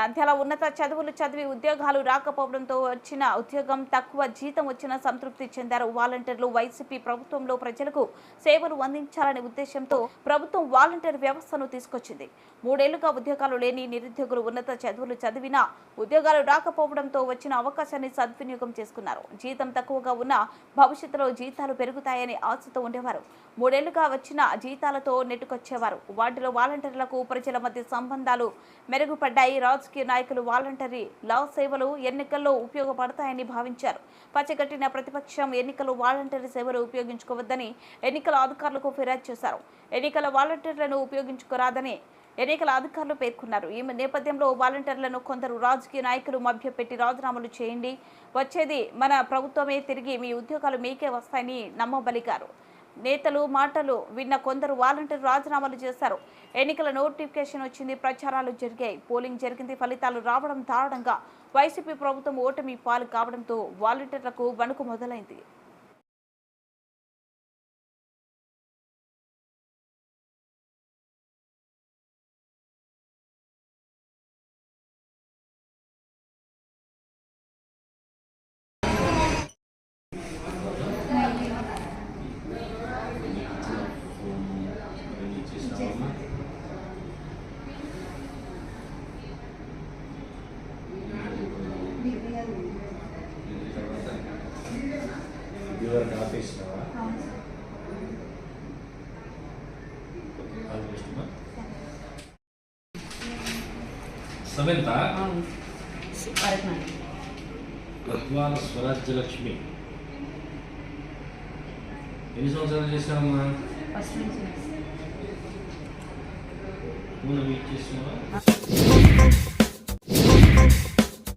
నంద్యాల ఉన్నత చదువులు చదివి ఉద్యోగాలు రాకపోవడంతో వచ్చిన ఉద్యోగం తక్కువ జీతం వచ్చిన సంతృప్తి చెందారు. వాలంటీర్లు వైసీపీ ప్రభుత్వంలో ప్రజలకు సేవలు అందించాలనే ఉద్దేశంతో ప్రభుత్వం వాలంటీర్ వ్యవస్థను తీసుకొచ్చింది. మూడేళ్ళుగా ఉద్యోగాలు లేని నిరుద్యోగులు ఉన్నత చదువులు చదివినా ఉద్యోగాలు రాకపోవడంతో వచ్చిన అవకాశాన్ని సద్వినియోగం చేసుకున్నారు. జీతం తక్కువగా ఉన్న భవిష్యత్తులో జీతాలు పెరుగుతాయని ఆశతో ఉండేవారు. మూడేళ్ళుగా వచ్చిన జీతాలతో నెట్టుకొచ్చేవారు. వాటిలో వాలంటీర్లకు ప్రజల మధ్య సంబంధాలు మెరుగుపడ్డాయి. రాజకీయ నాయకులు వాలంటరీ లవ్ సేవలు ఎన్నికల్లో ఉపయోగపడతాయని భావించారు. పచ్చగట్టిన ప్రతిపక్షం ఎన్నికలు వాలంటరీ సేవలు ఉపయోగించుకోవద్దని ఎన్నికల అధికారులకు ఫిర్యాదు చేశారు. ఎన్నికల వాలంటీర్లను ఉపయోగించుకోరాదని ఎన్నికల అధికారులు పేర్కొన్నారు. ఈ నేపథ్యంలో వాలంటీర్లను కొందరు రాజకీయ నాయకులు మభ్యపెట్టి రాజీనామాలు చేయండి. వచ్చేది మన ప్రభుత్వమే తిరిగి మీ ఉద్యోగాలు మీకే వస్తాయని నమ్మబలిగారు. నేతలు మాటలు విన్న కొందరు వాలంటీర్ రాజీనామాలు చేశారు. ఎన్నికల నోటిఫికేషన్ వచ్చింది ప్రచారాలు జరిగాయి. పోలింగ్ జరిగింది ఫలితాలు రావడం దారుణంగా. వైసీపీ ప్రభుత్వం ఓటమి పాలు కావడంతో వాలంటీర్లకు వణుకు మొదలైంది. ఇదివరకు ఆఫీస్ సమెంత గద్వాల స్వరాజ్య లక్ష్మి ఎన్ని సంవత్సరాలు చేశావమ్మా? ఫస్ట్ నుంచి. నువ్వు ఇచ్చేసినావా?